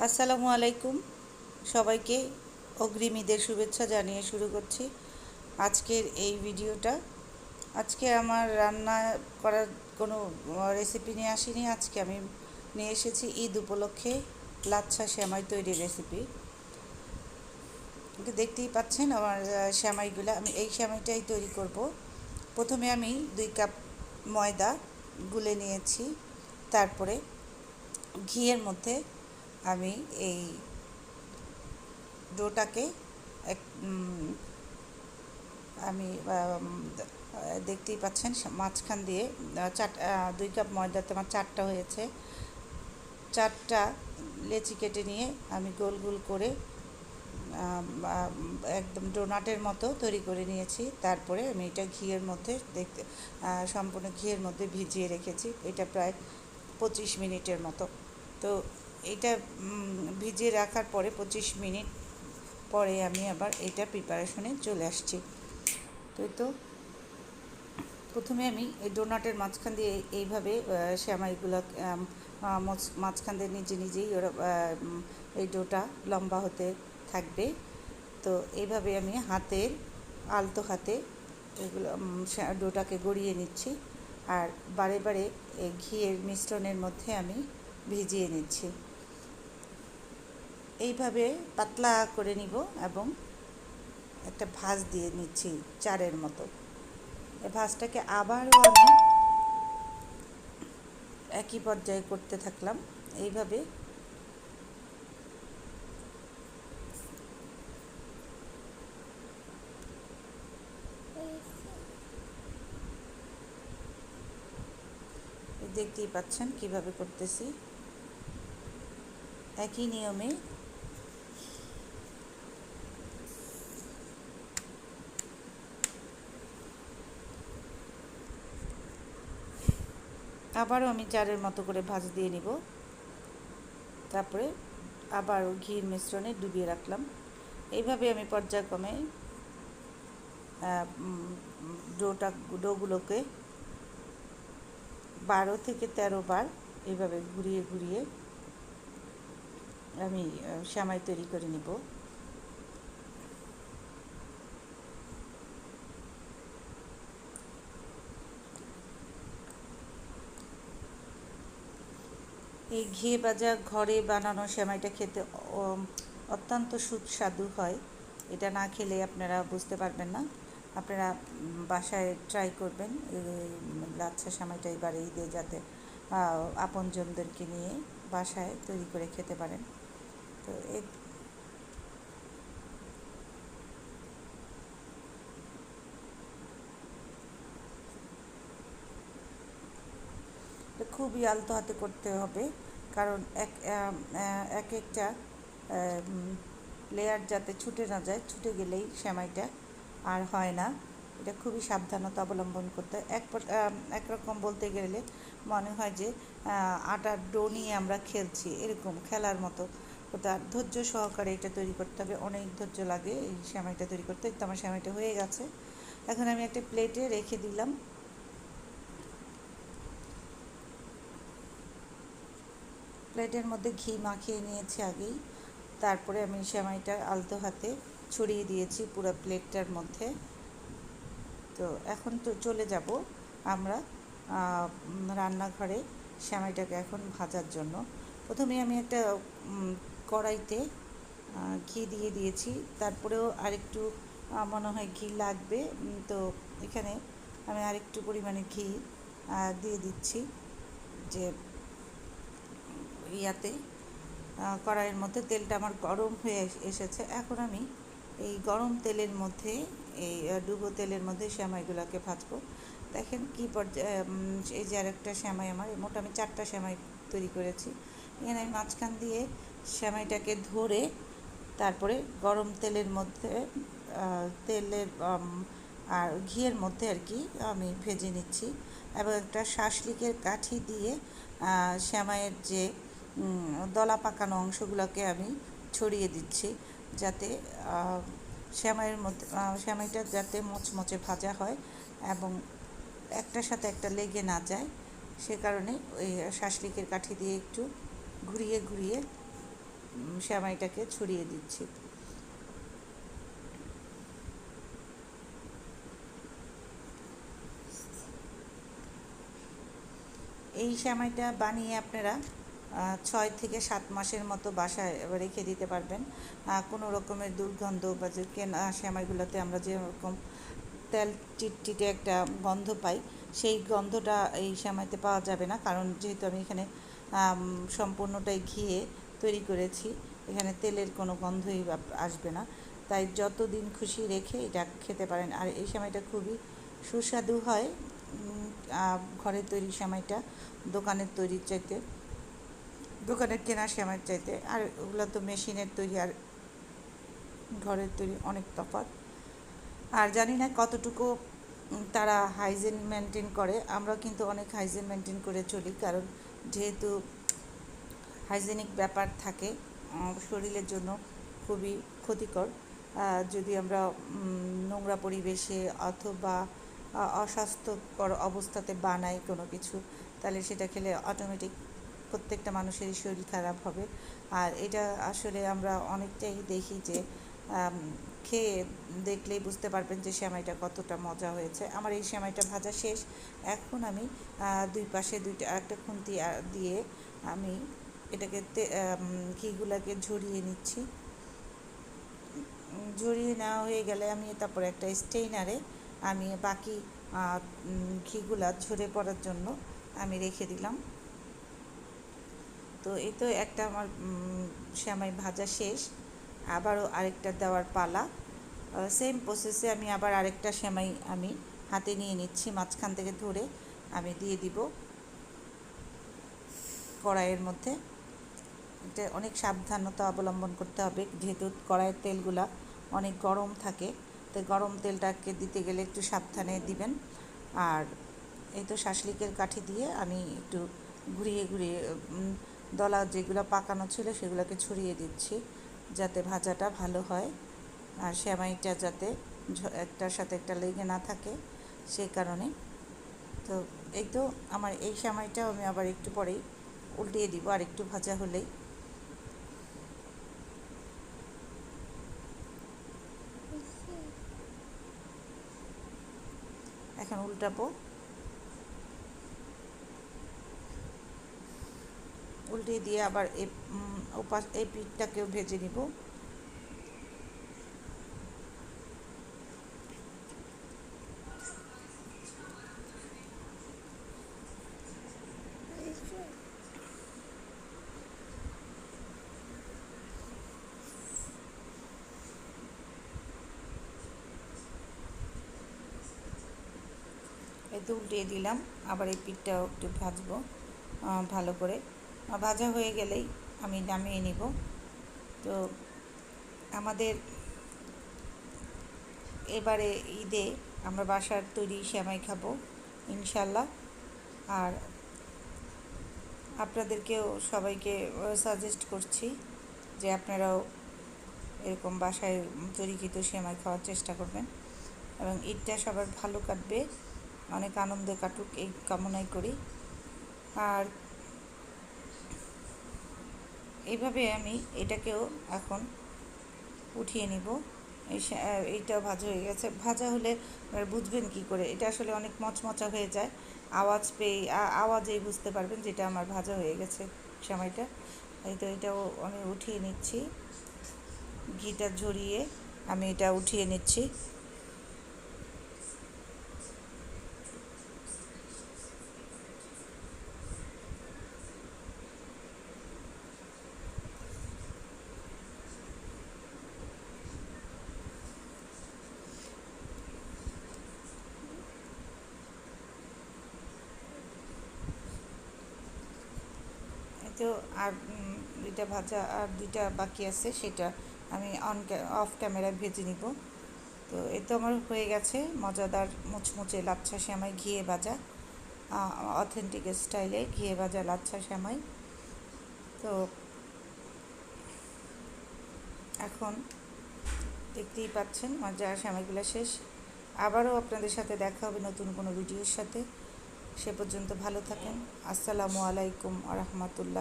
আসসালামু আলাইকুম। সবাইকে অগ্রিম ঈদের শুভেচ্ছা জানিয়ে শুরু করছি আজকের এই ভিডিওটা। আজকে আমার রান্না করার কোনো রেসিপি নিয়ে আসিনি। আজকে আমি নিয়ে এসেছি ঈদ উপলক্ষে লাচ্ছা শ্যামাই তৈরির রেসিপি দেখতেই পাচ্ছেন আমার শ্যামাইগুলো আমি এই শ্যামাইটাই তৈরি করব। প্রথমে আমি দুই কাপ ময়দা গুলে নিয়েছি। তারপরে ঘিয়ের মধ্যে আমি এই ডোটাকে এক আমি দেখতেই পাচ্ছেন, মাঝখান দিয়ে চার দুই কাপ ময়দাতে আমার চারটা হয়েছে। চারটা লেচি কেটে নিয়ে আমি গোল গোল করে একদম ডোনাটের মতো তৈরি করে নিয়েছি। তারপরে আমি এটা ঘিয়ের মধ্যে দেখতে সম্পূর্ণ ঘিয়ের মধ্যে ভিজিয়ে রেখেছি। এটা প্রায় পঁচিশ মিনিটের মতো। তো এটা ভিজিয়ে রাখার পরে পঁচিশ মিনিট পরে আমি আবার এটা প্রিপারেশনে চলে আসছি। তো তো প্রথমে আমি এই ডোনাটের মাঝখান দিয়ে এইভাবে শ্যামাইগুলো মাঝখান দিয়ে নিজে নিজেই ওরা এই ডোটা লম্বা হতে থাকবে। তো এইভাবে আমি হাতের আলতো হাতে এগুলো ডোটাকে গড়িয়ে নিচ্ছি। আর বারে বারে ঘিয়ের মিশ্রণের মধ্যে আমি ভিজিয়ে নিচ্ছি। এইভাবে পাতলা করে নিব এবং একটা ভাজ দিয়ে নিচ্ছি চারের মতো। এই ভাজটাকে আবারও আমি একই পর্যায়ে করতে থাকলাম। এইভাবে দেখতেই পাচ্ছেন কীভাবে করতেছি। একই নিয়মে আবারও আমি চারের মতো করে ভাজ দিয়ে নিব। তারপরে আবারও ঘির মিশ্রণে ডুবিয়ে রাখলাম। এইভাবে আমি পর্যায়ক্রমে ডোটা, ডোগুলোকে বারো থেকে তেরো বার এইভাবে ঘুরিয়ে ঘুরিয়ে আমি শ্যামাই তৈরি করে নিব। এই ঘিয়ে বাজা ঘরে বানানো সেমাইটা খেতে অত্যন্ত সুস্বাদু হয়। এটা না খেলে আপনারা বুঝতে পারবেন না। আপনারা বাসায় ট্রাই করবেন লাচ্ছা সেমাইটা এবারে ঈদে যাতে আপনজনদেরকে নিয়ে বাসায় তৈরি করে খেতে পারেন। তো এই খুবই আলতো হাতে করতে হবে। কারণ এক এক একটা লেয়ার যাতে ছুটে না যায়, ছুটে গেলেই সেমাইটা আর হয় না। এটা খুবই সাবধানতা অবলম্বন করতে হয়। এক একরকম বলতে গেলে মনে হয় যে আটার ডো নিয়ে আমরা খেলছি, এরকম খেলার মতো। তার ধৈর্য সহকারে এটা তৈরি করতে হবে। অনেক ধৈর্য লাগে এই সেমাইটা তৈরি করতে। তো আমার সেমাইটা হয়ে গেছে। এখন আমি একটা প্লেটে রেখে দিলাম। প্লেটের মধ্যে ঘি মাখিয়ে নিয়েছি আগেই। তারপরে আমি সেমাইটা আলতো হাতে ছড়িয়ে দিয়েছি পুরো প্লেটটার মধ্যে। তো এখন তো চলে যাব আমরা রান্নাঘরে সেমাইটাকে এখন ভাজার জন্য। প্রথমে আমি একটা কড়াইতে ঘি দিয়ে দিয়েছি। তারপরেও আরেকটু মনে হয় ঘি লাগবে তো এখানে আমি আরেকটু পরিমাণে ঘি দিয়ে দিচ্ছি যে ইয়াতে কড়াইয়ের মধ্যে তেলটা আমার গরম হয়ে এসেছে। এখন আমি এই গরম তেলের মধ্যে, এই ডুবো তেলের মধ্যে শ্যামাইগুলোকে ভাজবো। দেখেন কী পর্যায়ে এই যে আরেকটা শ্যামাই আমার মোট আমি চারটা শ্যামাই তৈরি করেছি। এখানে আমি মাঝখান দিয়ে শ্যামাইটাকে ধরে তারপরে গরম তেলের মধ্যে তেলের আর ঘিয়ের মধ্যে আর কি আমি ভেজে নিচ্ছি। এবং একটা শাসলিকের কাঠি দিয়ে শ্যামাইয়ের যে দলা পাকানো অংশগুলোকে আমি ছড়িয়ে দিচ্ছি যাতে শ্যামাইয়ের মধ্যে শ্যামাইটা যাতে মচমচে ভাজা হয় এবং একটার সাথে একটা লেগে না যায়, সে কারণে ওই শাসলিকের কাঠি দিয়ে একটু ঘুরিয়ে ঘুরিয়ে শ্যামাইটাকে ছড়িয়ে দিচ্ছি। এই শ্যামাইটা বানিয়ে আপনারা ছয় থেকে সাত মাসের মতো বাসায় রেখে দিতে পারবেন। কোনো রকমের দুর্গন্ধ বা যে কেনা সেমাইগুলোতে আমরা যেরকম তেল চিটচিটে একটা গন্ধ পাই, সেই গন্ধটা এই সেমাইতে পাওয়া যাবে না। কারণ যেহেতু আমি এখানে সম্পূর্ণটাই ঘিয়ে তৈরি করেছি, এখানে তেলের কোনো গন্ধই আসবে না। তাই যতদিন খুশি রেখে এটা খেতে পারেন। আর এই সময়টা খুবই সুস্বাদু হয়। ঘরের তৈরি সময়টা দোকানের তৈরির চাইতে। দোকানের কেনা সেমাইয়ের চাইতে। আর ওগুলো তো মেশিনের তৈরি আর ঘরের তৈরি অনেক তফাৎ। আর জানি না কতটুকু তারা হাইজিন মেনটেন করে। আমরা কিন্তু অনেক হাইজিন মেনটেন করে চলি, কারণ যেহেতু হাইজেনিক ব্যাপার থাকে শরীরের জন্য খুবই ক্ষতিকর। যদি আমরা নোংরা পরিবেশে অথবা অস্বাস্থ্যকর অবস্থাতে বানাই কোনো কিছু, তাহলে সেটা খেলে অটোমেটিক প্রত্যেকটা মানুষেরই শরীর খারাপ হবে। আর এটা আসলে আমরা অনেকটাই দেখি যে খেয়ে দেখলেই বুঝতে পারবেন যে সেমাইটা কতটা মজা হয়েছে। আমার এই সেমাইটা ভাজা শেষ। এখন আমি দুই পাশে দুইটা, একটা খুন্তি দিয়ে আমি এটাকে ঘিগুলাকে ঝরিয়ে নিচ্ছি। ঝরিয়ে নেওয়া হয়ে গেলে আমি তারপরে একটা স্টেইনারে আমি বাকি ঘিগুলা ঝরে পড়ার জন্য আমি রেখে দিলাম। তো এই তো একটা আমার সেমাই ভাজা শেষ। আবারও আরেকটা দেওয়ার পালা। সেম প্রসেসে আমি আবার আরেকটা সেমাই আমি হাতে নিয়ে নিচ্ছি, মাঝখান থেকে ধরে আমি দিয়ে দিব কড়াইয়ের মধ্যে। এটা অনেক সাবধানতা অবলম্বন করতে হবে, যেহেতু কড়াইয়ের তেলগুলা অনেক গরম থাকে। তো গরম তেলটাকে দিতে গেলে একটু সাবধানে দিবেন। আর এই তো শাসলিকের কাঠি দিয়ে আমি একটু ঘুরিয়ে ঘুরিয়ে দলা যেগুলো পাকানো ছিল সেগুলোকে ছড়িয়ে দিচ্ছি যাতে ভাজাটা ভালো হয়। আর সেমাইটা যাতে একটার সাথে একটা লেগে না থাকে সেই কারণে। তো এই তো আমার এই সেমাইটাও আমি আবার একটু পরেই উল্টিয়ে দিব, আর একটু ভাজা হলেই। এখন উল্টাবো। উল্টে দিয়ে আবার ওপাশ, এই পিঠটাকেও ভেজে নিব। এই তো উল্টিয়ে দিলাম, আবার এই পিঠটাও একটু ভাজবো ভালো করে। ভাজা হয়ে গেলেই আমি নামিয়ে নিব। তো আমাদের এবারে ঈদে আমরা বাসার তৈরি সেমাই খাব, ইনশাল্লাহ। আর আপনাদেরকেও সবাইকে সাজেস্ট করছি যে আপনারাও এরকম বাসায় তৈরিকৃত সেমাই খাওয়ার চেষ্টা করবেন এবং ঈদটা সবার ভালো কাটবে, অনেক আনন্দে কাটুক, এই কামনাই করি। আর এইভাবে আমি এটাকেও এখন উঠিয়ে নিব। এইটাও ভাজা হয়ে গেছে। ভাজা হলে বুঝবেন কি করে। এটা আসলে অনেক মচমচা হয়ে যায়। আওয়াজ পেয়ে আওয়াজেই বুঝতে পারবেন যেটা আমার ভাজা হয়ে গেছে সময়টা। এই তো এটাও আমি উঠিয়ে নিচ্ছি। ঘিটা ঝরিয়ে আমি এটা উঠিয়ে নিচ্ছি। তো আর দুইটা ভাজা আর দুইটা বাকি আছে, সেটা আমি অন অফ ক্যামেরায় ভেজে নিব। তো এ তো আমার হয়ে গেছে, মজাদার মুচমুচে লাচ্ছা শ্যামাই ঘিয়ে ভাজা অথেন্টিক স্টাইলে ঘিয়ে ভাজা লাচ্ছা শ্যামাই। তো এখন দেখতেই পাচ্ছেন মজা সেমাইগুলো শেষ। আবারও আপনাদের সাথে দেখা হবে নতুন কোনো ভিডিওর সাথে। সে পর্যন্ত ভালো থাকেন। আসসালামু আলাইকুম আ রহমতুল্লাহ।